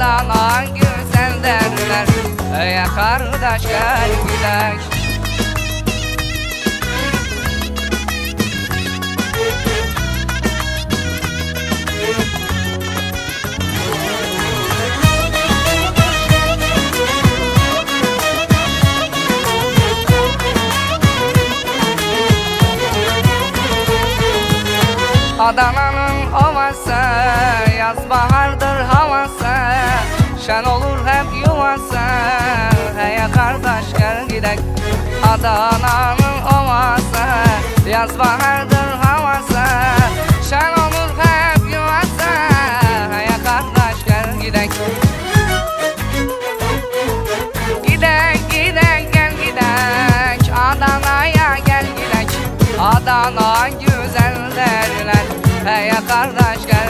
dala güzel derler. Ey kardeş gel gidek Adana'nın ovası yaz bahar Şen olur hep yuvası. Hey kardeş gel gidek. Adana'nın ovası. Yaz bahardır havası. Şen olur hep yuvası. Hey kardeş gel gidek. Gidek gidek gel gidek. Adana'ya gel gidek. Adana güzel derler Hey kardeş gel